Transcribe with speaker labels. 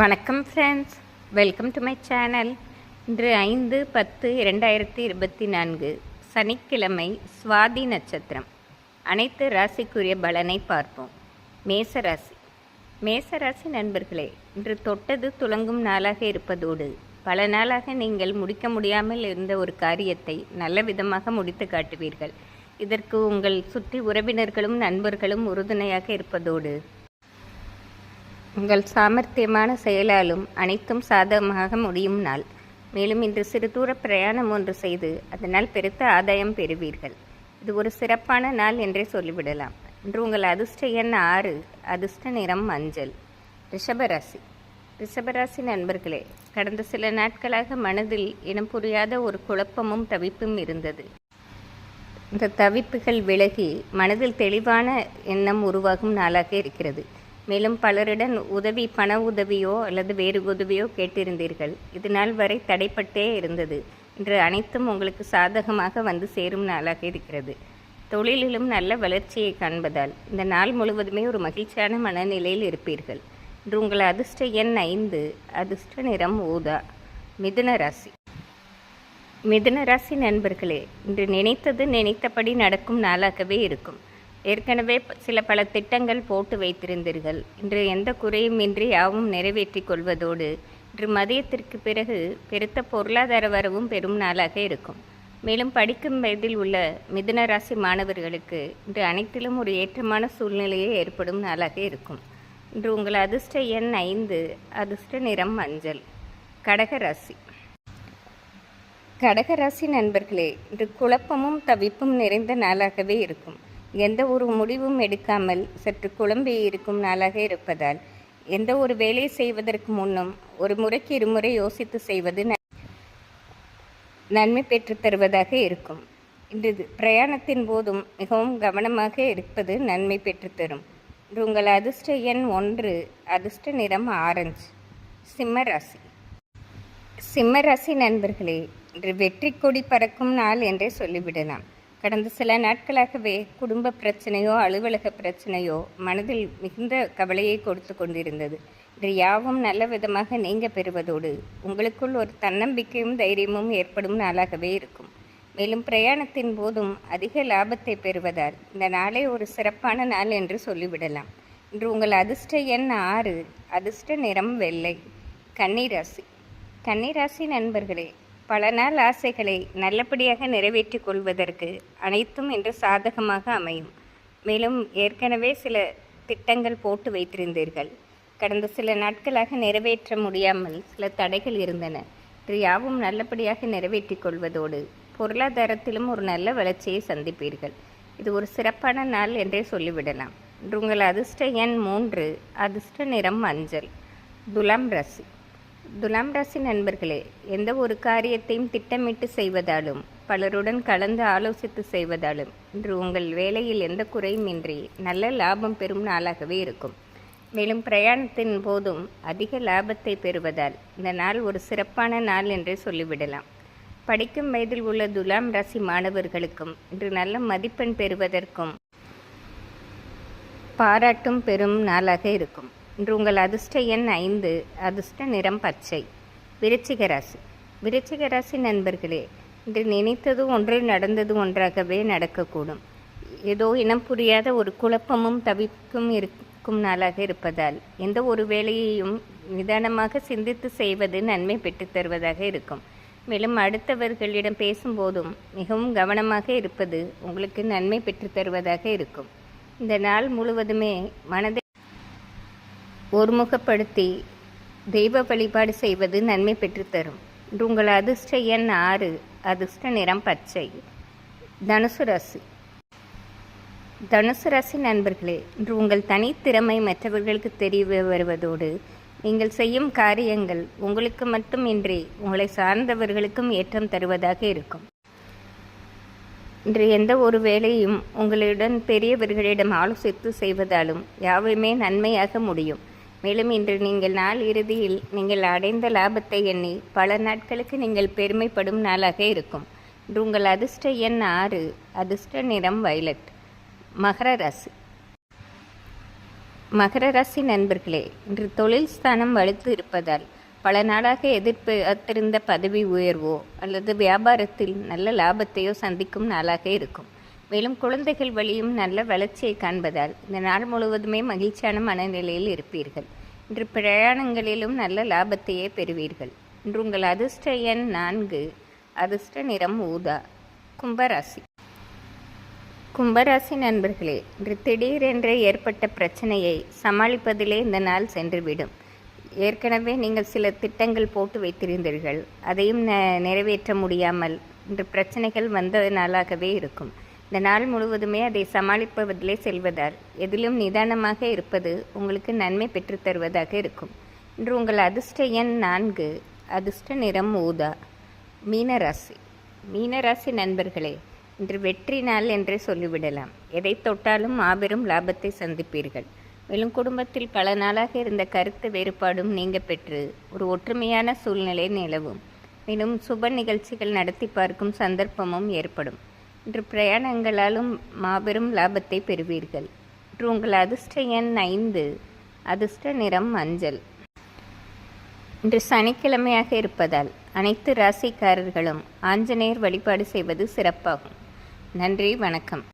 Speaker 1: வணக்கம் friends welcome to my channel இன்று ஐந்து பத்து இரண்டாயிரத்தி இருபத்தி நான்கு சனிக்கிழமை சுவாதி நட்சத்திரம். அனைத்து ராசிக்குரிய பலனை பார்ப்போம். மேசராசி மேசராசி நண்பர்களே இன்று தொட்டது துலங்கும் நாளாக இருப்பதோடு பல நாளாக நீங்கள் முடிக்க முடியாமல் இருந்த ஒரு காரியத்தை நல்ல விதமாக முடித்து காட்டுவீர்கள். இதற்கு உங்கள் சுற்றி உறவினர்களும் நண்பர்களும் உறுதுணையாக இருப்பதோடு உங்கள் சாமர்த்தியமான செயலாலும் அனைத்தும் சாதகமாக முடியும் நாள். மேலும் இன்று சிறு தூர பிரயாணம் ஒன்று செய்து அதனால் பெருத்த ஆதாயம் பெறுவீர்கள். இது ஒரு சிறப்பான நாள் என்றே சொல்லிவிடலாம். இன்று உங்கள் அதிர்ஷ்ட எண் ஆறு அதிர்ஷ்ட நிறம் மஞ்சள். ரிஷபராசி. ரிஷபராசி நண்பர்களே கடந்த சில நாட்களாக மனதில் இனம் புரியாத ஒரு குழப்பமும் தவிப்பும் இருந்தது. இந்த தவிப்புகள் விலகி மனதில் தெளிவான எண்ணம் உருவாகும் நாளாக இருக்கிறது. மேலும் பலரிடம் உதவி பண உதவியோ அல்லது வேறு உதவியோ கேட்டிருந்தீர்கள். இது நாள் வரை தடைப்பட்டே இருந்தது. இன்று அனைத்தும் உங்களுக்கு சாதகமாக வந்து சேரும் நாளாக இருக்கிறது. தொழிலிலும் நல்ல வளர்ச்சியை காண்பதால் இந்த நாள் முழுவதுமே ஒரு மகிழ்ச்சியான மனநிலையில் இருப்பீர்கள். இன்று உங்கள் அதிர்ஷ்ட எண் ஐந்து அதிர்ஷ்ட நிறம் ஊதா மிதுன ராசி. மிதுன ராசி நண்பர்களே இன்று நினைத்தது நினைத்தபடி நடக்கும் நாளாகவே இருக்கும். ஏற்கனவே சில பல திட்டங்கள் போட்டு வைத்திருந்தீர்கள். இன்று எந்த குறையும் இன்றி யாவும் நிறைவேற்றி கொள்வதோடு இன்று மதியத்திற்கு பிறகு பெருத்த பொருளாதார வரவும் பெரும் நாளாக இருக்கும். மேலும் படிக்கும் வயதில் உள்ள மிதுன ராசி மாணவர்களுக்கு இன்று அனைத்திலும் ஒரு ஏற்றமான சூழ்நிலையே ஏற்படும் நாளாக இருக்கும். இன்று உங்கள் அதிர்ஷ்ட எண் ஐந்து அதிர்ஷ்ட நிறம் மஞ்சள். கடக ராசி. கடகராசி நண்பர்களே இன்று குழப்பமும் தவிப்பும் நிறைந்த நாளாகவே இருக்கும். எந்த ஒரு முடிவும் எடுக்காமல் சற்று குழம்பி இருக்கும் நாளாக இருப்பதால் எந்த ஒரு வேலை செய்வதற்கு முன்னும் ஒரு முறைக்கு இருமுறை யோசித்து செய்வது நன்மை பெற்றுத் தருவதாக இருக்கும். இன்று இது பிரயாணத்தின் போதும் மிகவும் கவனமாக இருப்பது நன்மை பெற்றுத் தரும். இன்று உங்கள் அதிர்ஷ்ட எண் ஒன்று அதிர்ஷ்ட நிறம் ஆரஞ்சு சிம்ம ராசி. சிம்மராசி நண்பர்களே இன்று வெற்றி கொடி பறக்கும் நாள் என்றே சொல்லிவிடலாம். கடந்த சில நாட்களாகவே குடும்ப பிரச்சனையோ அலுவலக பிரச்சனையோ மனதில் மிகுந்த கவலையை கொடுத்து கொண்டிருந்தது. இது யாவும் நல்ல விதமாக நீங்க பெறுவதோடு உங்களுக்குள் ஒரு தன்னம்பிக்கையும் தைரியமும் ஏற்படும் நாளாகவே இருக்கும். மேலும் பிரயாணத்தின் போதும் அதிக லாபத்தை பெறுவதால் இந்த நாளை ஒரு சிறப்பான நாள் என்று சொல்லிவிடலாம். இன்று உங்கள் அதிர்ஷ்ட எண் ஆறு அதிர்ஷ்ட நிறம் வெள்ளை. கன்னிராசி. கன்னிராசி நண்பர்களே பல நாள் ஆசைகளை நல்லபடியாக நிறைவேற்றிக் கொள்வதற்கு அனைத்தும் இன்று சாதகமாக அமையும். மேலும் ஏற்கனவே சில திட்டங்கள் போட்டு வைத்திருந்தீர்கள். கடந்த சில நாட்களாக நிறைவேற்ற முடியாமல் சில தடைகள் இருந்தன. இது யாவும் நல்லபடியாக நிறைவேற்றிக் கொள்வதோடு பொருளாதாரத்திலும் ஒரு நல்ல வளர்ச்சியை சந்திப்பீர்கள். இது ஒரு சிறப்பான நாள் என்றே சொல்லிவிடலாம். இன்று உங்கள் அதிர்ஷ்ட எண் மூன்று அதிர்ஷ்ட நிறம் மஞ்சள் துலாம் ராசி. துலாம் ராசி நண்பர்களே எந்த ஒரு காரியத்தையும் திட்டமிட்டு செய்வதாலும் பலருடன் கலந்து ஆலோசித்து செய்வதாலும் இன்று உங்கள் வேலையில் எந்த குறையும் இன்றி நல்ல லாபம் பெறும் நாளாகவே இருக்கும். மேலும் பிரயாணத்தின் போதும் அதிக லாபத்தை பெறுவதால் இந்த நாள் ஒரு சிறப்பான நாள் என்றே சொல்லிவிடலாம். படிக்கும் வயதில் உள்ள துலாம் ராசி மாணவர்களுக்கும் இன்று நல்ல மதிப்பெண் பெறுவதற்கும் பாராட்டும் பெறும் நாளாக இருக்கும். இன்று உங்கள் அதிர்ஷ்ட எண் ஐந்து அதிர்ஷ்ட நிறம் பச்சை. விருச்சிக ராசி. விருச்சிக ராசி நண்பர்களே இன்று நினைத்தது ஒன்று நடந்தது ஒன்றாகவே நடக்கக்கூடும். ஏதோ இனம் புரியாத ஒரு குழப்பமும் தவிப்பும் இருக்கும் நாளாக இருப்பதால் எந்த ஒரு வேலையையும் நிதானமாக சிந்தித்து செய்வது நன்மை பெற்றுத் தருவதாக இருக்கும். மேலும் அடுத்தவர்களிடம் பேசும்போதும் மிகவும் கவனமாக இருப்பது உங்களுக்கு நன்மை பெற்றுத் தருவதாக இருக்கும். இந்த நாள் முழுவதுமே மனதை ஒருமுகப்படுத்தி தெய்வ வழிபாடு செய்வது நன்மை பெற்றுத்தரும். இன்று உங்கள் அதிர்ஷ்ட எண் ஆறு அதிர்ஷ்ட நிறம் பச்சை. தனுசு ராசி. தனுசு ராசி நண்பர்களே இன்று உங்கள் தனித்திறமை மற்றவர்களுக்கு தெரிய வருவதோடு நீங்கள் செய்யும் காரியங்கள் உங்களுக்கு மட்டுமின்றி உங்களை சார்ந்தவர்களுக்கும் ஏற்றம் தருவதாக இருக்கும். இன்று எந்த ஒரு வேலையும் உங்களுடன் பெரியவர்களிடம் ஆலோசித்து செய்வதாலும் யாவையுமே நன்மையாக முடியும். மேலும் இன்று நீங்கள் நாள் இறுதியில் நீங்கள் அடைந்த லாபத்தை எண்ணி பல நாட்களுக்கு நீங்கள் பெருமைப்படும் நாளாக இருக்கும். இன்று உங்கள் அதிர்ஷ்ட எண் ஆறு அதிர்ஷ்ட நிறம் வயலட். மகர ராசி. மகர ராசி நண்பர்களே இன்று தொழில் ஸ்தானம் வலுத்து இருப்பதால் பல நாளாக எதிர்பார்த்திருந்த பதவி உயர்வோ அல்லது வியாபாரத்தில் நல்ல லாபத்தையோ சந்திக்கும் நாளாக இருக்கும். மேலும் குழந்தைகள் வழியும் நல்ல வளர்ச்சியை காண்பதால் இந்த நாள் முழுவதுமே மகிழ்ச்சியான மனநிலையில் இருப்பீர்கள். இன்று பிரயாணங்களிலும் நல்ல லாபத்தையே பெறுவீர்கள். இன்று உங்கள் அதிர்ஷ்ட எண் நான்கு அதிர்ஷ்ட நிறம் ஊதா கும்பராசி. கும்பராசி நண்பர்களே இன்று திடீரென்று ஏற்பட்ட பிரச்சனையை சமாளிப்பதிலே இந்த நாள் சென்றுவிடும். ஏற்கனவே நீங்கள் சில திட்டங்கள் போட்டு வைத்திருந்தீர்கள். அதையும் நிறைவேற்ற முடியாமல் இன்று பிரச்சனைகள் வந்த நாளாகவே இருக்கும். இந்த நாள் முழுவதுமே அதை சமாளிப்பதிலே செல்வதால் எதிலும் நிதானமாக இருப்பது உங்களுக்கு நன்மை பெற்றுத் தருவதாக இருக்கும். இன்று உங்கள் அதிர்ஷ்ட எண் நான்கு அதிர்ஷ்ட நிறம் ஊதா மீனராசி. மீனராசி நண்பர்களே இன்று வெற்றி நாள் என்றே சொல்லிவிடலாம். எதை தொட்டாலும் மாபெரும் லாபத்தை சந்திப்பீர்கள். மேலும் குடும்பத்தில் பல நாளாக இருந்த கருத்து வேறுபாடும் நீங்க பெற்று ஒரு ஒற்றுமையான சூழ்நிலை நிலவும். மேலும் சுப நிகழ்ச்சிகள் நடத்தி பார்க்கும் சந்தர்ப்பமும் ஏற்படும். இன்று பிரயாணங்களாலும் மாபெரும் லாபத்தை பெறுவீர்கள். இன்று உங்கள் அதிர்ஷ்ட எண் ஐந்து அதிர்ஷ்ட நிறம் மஞ்சள். இன்று சனிக்கிழமையாக இருப்பதால் அனைத்து ராசிக்காரர்களும் ஆஞ்சநேயர் வழிபாடு செய்வது சிறப்பாகும். நன்றி வணக்கம்.